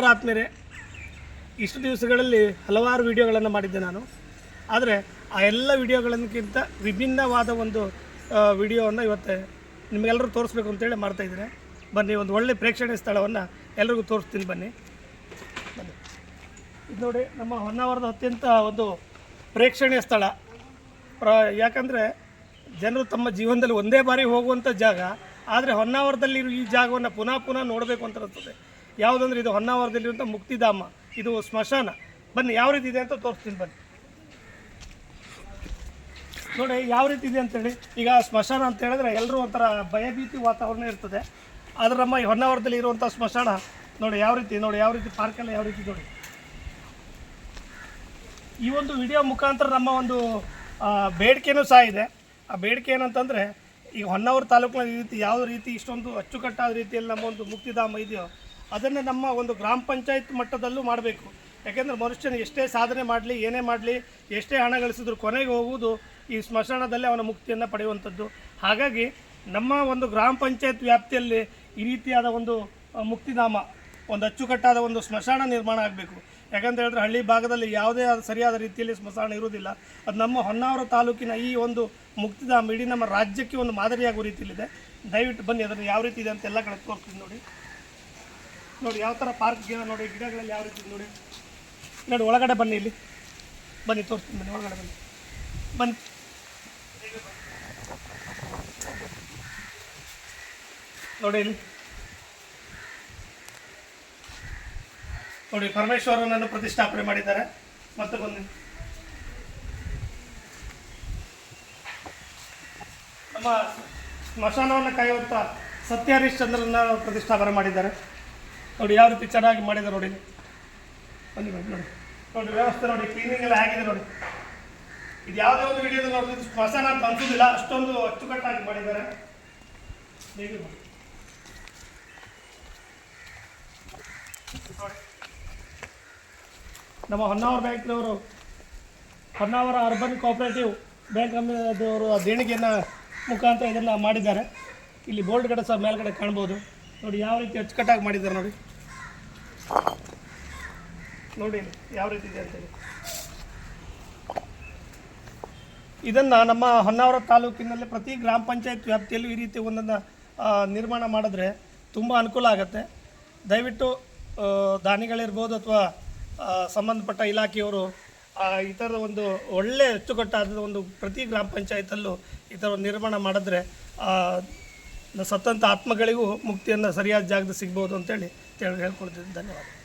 ನಮಸ್ಕಾರ ಇಷ್ಟು ದಿವಸಗಳಲ್ಲಿ ಹಲವಾರು ವಿಡಿಯೋಗಳನ್ನು ಮಾಡಿದ್ದೆ ನಾನು. ಆದರೆ ಆ ಎಲ್ಲ ವಿಡಿಯೋಗಳನ್ನಿಂತ ವಿಭಿನ್ನವಾದ ಒಂದು ವಿಡಿಯೋವನ್ನು ಇವತ್ತು ನಿಮಗೆಲ್ಲರೂ ತೋರಿಸ್ಬೇಕು ಅಂತೇಳಿ ಮಾಡ್ತಾಯಿದ್ದೀನಿ ಬನ್ನಿ, ಒಂದು ಒಳ್ಳೆ ಪ್ರೇಕ್ಷಣೀಯ ಸ್ಥಳವನ್ನು ಎಲ್ರಿಗೂ ತೋರಿಸ್ತೀನಿ ಬನ್ನಿ. ಇದು ನೋಡಿ, ನಮ್ಮ ಹೊನ್ನಾವರದ ಅತ್ಯಂತ ಒಂದು ಪ್ರೇಕ್ಷಣೀಯ ಸ್ಥಳ. ಪ್ರ, ಯಾಕಂದರೆ ಜನರು ತಮ್ಮ ಜೀವನದಲ್ಲಿ ಒಂದೇ ಬಾರಿ ಹೋಗುವಂಥ ಜಾಗ, ಆದರೆ ಹೊನ್ನಾವರದಲ್ಲಿರುವ ಈ ಜಾಗವನ್ನು ಪುನಃ ಪುನಃ ನೋಡಬೇಕು ಅಂತ ಅನಿಸ್ತದೆ ಯಾವುದಂದ್ರೆ ಇದು ಹೊನ್ನಾವರದಲ್ಲಿರುವಂಥ ಮುಕ್ತಿಧಾಮ, ಇದು ಸ್ಮಶಾನ. ಬನ್ನಿ, ಯಾವ ರೀತಿ ಇದೆ ಅಂತ ತೋರಿಸ್ತೀನಿ ಬನ್ನಿ. ನೋಡಿ, ಯಾವ ರೀತಿ ಇದೆ ಅಂತೇಳಿ ಈಗ ಸ್ಮಶಾನ ಅಂತ ಹೇಳಿದ್ರೆ ಎಲ್ಲರೂ ಒಂಥರ ಭಯಭೀತಿ ವಾತಾವರಣ ಇರ್ತದೆ. ಆದರೆ ನಮ್ಮ ಈ ಹೊನ್ನಾವರದಲ್ಲಿ ಇರುವಂಥ ಸ್ಮಶಾನ, ನೋಡಿ ಯಾವ ರೀತಿ, ನೋಡಿ ಯಾವ ರೀತಿ ಪಾರ್ಕೆಲ್ಲ ಯಾವ ರೀತಿ ನೋಡಿ. ಈ ಒಂದು ವಿಡಿಯೋ ಮುಖಾಂತರ ನಮ್ಮ ಒಂದು ಬೇಡಿಕೆನೂ ಸಹ ಇದೆ. ಆ ಬೇಡಿಕೆ ಏನಂತಂದರೆ ಈಗ ಹೊನ್ನಾವರ ತಾಲೂಕಿನ ಈ ರೀತಿ ಯಾವ ರೀತಿ ಇಷ್ಟೊಂದು ಅಚ್ಚುಕಟ್ಟಾದ ರೀತಿಯಲ್ಲಿ ನಮ್ಮ ಒಂದು ಮುಕ್ತಿಧಾಮ ಇದೆಯೋ ಅದನ್ನೇ ನಮ್ಮ ಒಂದು ಗ್ರಾಮ ಪಂಚಾಯತ್ ಮಟ್ಟದಲ್ಲೂ ಮಾಡಬೇಕು. ಯಾಕೆಂದರೆ ಮನುಷ್ಯನ ಎಷ್ಟೇ ಸಾಧನೆ ಮಾಡಲಿ, ಏನೇ ಮಾಡಲಿ, ಎಷ್ಟೇ ಹಣ ಗಳಿಸಿದ್ರು ಕೊನೆಗೆ ಹೋಗುವುದು ಈ ಸ್ಮಶಾನದಲ್ಲೇ ಅವನ ಮುಕ್ತಿಯನ್ನು ಪಡೆಯುವಂಥದ್ದು. ಹಾಗಾಗಿ ನಮ್ಮ ಒಂದು ಗ್ರಾಮ ಪಂಚಾಯತ್ ವ್ಯಾಪ್ತಿಯಲ್ಲಿ ಈ ರೀತಿಯಾದ ಒಂದು ಮುಕ್ತಿಧಾಮ, ಒಂದು ಅಚ್ಚುಕಟ್ಟಾದ ಒಂದು ಸ್ಮಶಾನ ನಿರ್ಮಾಣ ಆಗಬೇಕು. ಯಾಕಂತ ಹೇಳಿದ್ರೆ ಹಳ್ಳಿ ಭಾಗದಲ್ಲಿ ಯಾವುದೇ ಆದ ಸರಿಯಾದ ರೀತಿಯಲ್ಲಿ ಸ್ಮಶಾನ ಇರುವುದಿಲ್ಲ. ಅದು ನಮ್ಮ ಹೊನ್ನಾವರ ತಾಲೂಕಿನ ಈ ಒಂದು ಮುಕ್ತಿಧಾಮ ಇಡೀ ನಮ್ಮ ರಾಜ್ಯಕ್ಕೆ ಒಂದು ಮಾದರಿಯಾಗುವ ರೀತಿಯಲ್ಲಿದೆ. ದಯವಿಟ್ಟು ಬನ್ನಿ, ಅದನ್ನು ಯಾವ ರೀತಿ ಇದೆ ಅಂತ ಎಲ್ಲ ಕಡೆ ನೋಡಿ. ನೋಡಿ, ಯಾವ ಥರ ಪಾರ್ಕ್ ಗಿಡ ನೋಡಿ, ಗಿಡಗಳಲ್ಲಿ ಯಾವ ರೀತಿ ನೋಡಿ. ನೋಡಿ, ಒಳಗಡೆ ಬನ್ನಿ ಇಲ್ಲಿ. ಬನ್ನಿ, ತೋರಿಸ್ತೀನಿ ಬನ್ನಿ, ಒಳಗಡೆ ಬನ್ನಿ. ಬನ್ನಿ. ನೋಡಿ ಇಲ್ಲಿ. ನೋಡಿ, ಪರಮೇಶ್ವರನನ್ನು ಪ್ರತಿಷ್ಠಾಪನೆ ಮಾಡಿದ್ದಾರೆ. ಮತ್ತೆ ಬನ್ನಿ. ನಮ್ಮ ಸ್ಮಶಾನವನ್ನು ಕಾಯುವಂಥ ಸತ್ಯ ಹರಿಶ್ಚಂದ್ರನ ಪ್ರತಿಷ್ಠಾಪನೆ ಮಾಡಿದ್ದಾರೆ. ನೋಡಿ ಯಾವ ರೀತಿ ಚೆನ್ನಾಗಿ ಮಾಡಿದೆ ನೋಡಿ. ಬನ್ನಿ ಬನ್ನಿ, ನೋಡಿ. ನೋಡಿ, ವ್ಯವಸ್ಥೆ ನೋಡಿ ಕ್ಲೀನಿಂಗ್ ಎಲ್ಲ ಆಗಿದೆ ನೋಡಿ. ಇದು ಯಾವುದೇ ಒಂದು ವಿಡಿಯೋದಲ್ಲಿ ನೋಡಿದ್ರೆ ಸ್ಮಶಾನ ಅಂತ ಅನ್ಸೋದಿಲ್ಲ, ಅಷ್ಟೊಂದು ಅಚ್ಚುಕಟ್ಟಾಗಿ ಮಾಡಿದ್ದಾರೆ. ಹೇಗೆ ನೋಡಿ. ನೋಡಿ. ನಮ್ಮ ಹೊನ್ನಾವರ ಬ್ಯಾಂಕ್ನವರು, ಹೊನ್ನಾವರ ಅರ್ಬನ್ ಕೋಆಪರೇಟಿವ್ ಬ್ಯಾಂಕ್ ಅವರು ದೇಣಿಗೆಯನ್ನು ಮುಖಾಂತರ ಇದನ್ನು ಮಾಡಿದ್ದಾರೆ. ಇಲ್ಲಿ ಬೋಲ್ಡ್ ಕಡೆ ಸಹ ಮೇಲ್ಗಡೆ ಕಾಣ್ಬೋದು. ನೋಡಿ, ಯಾವ ರೀತಿ ಅಚ್ಚುಕಟ್ಟಾಗಿ ಮಾಡಿದ್ದಾರೆ ನೋಡಿ. ನೋಡಿ ಯಾವ ರೀತಿ ಇದೆ ಅಂತೇಳಿ ಇದನ್ನು ನಮ್ಮ ಹೊನ್ನಾವರ ತಾಲೂಕಿನಲ್ಲಿ ಪ್ರತಿ ಗ್ರಾಮ ಪಂಚಾಯತ್ ವ್ಯಾಪ್ತಿಯಲ್ಲೂ ಈ ರೀತಿ ಒಂದನ್ನು ನಿರ್ಮಾಣ ಮಾಡಿದ್ರೆ ತುಂಬ ಅನುಕೂಲ ಆಗುತ್ತೆ. ದಯವಿಟ್ಟು ದಾನಿಗಳಿರ್ಬೋದು ಅಥವಾ ಸಂಬಂಧಪಟ್ಟ ಇಲಾಖೆಯವರು ಈ ಥರದ ಒಂದು ಒಳ್ಳೆ ಅಚ್ಚುಕಟ್ಟಾದ ಒಂದು ಪ್ರತಿ ಗ್ರಾಮ ಪಂಚಾಯತಲ್ಲೂ ಈ ಥರ ನಿರ್ಮಾಣ ಮಾಡಿದ್ರೆ ಸತ್ತಂಥ ಆತ್ಮಗಳಿಗೂ ಮುಕ್ತಿಯನ್ನು ಸರಿಯಾದ ಜಾಗದಲ್ಲಿ ಸಿಗ್ಬೋದು ಅಂತೇಳಿ ಹೇಳ್ಕೊಳ್ತಿದ್ದೀನಿ ಧನ್ಯವಾದ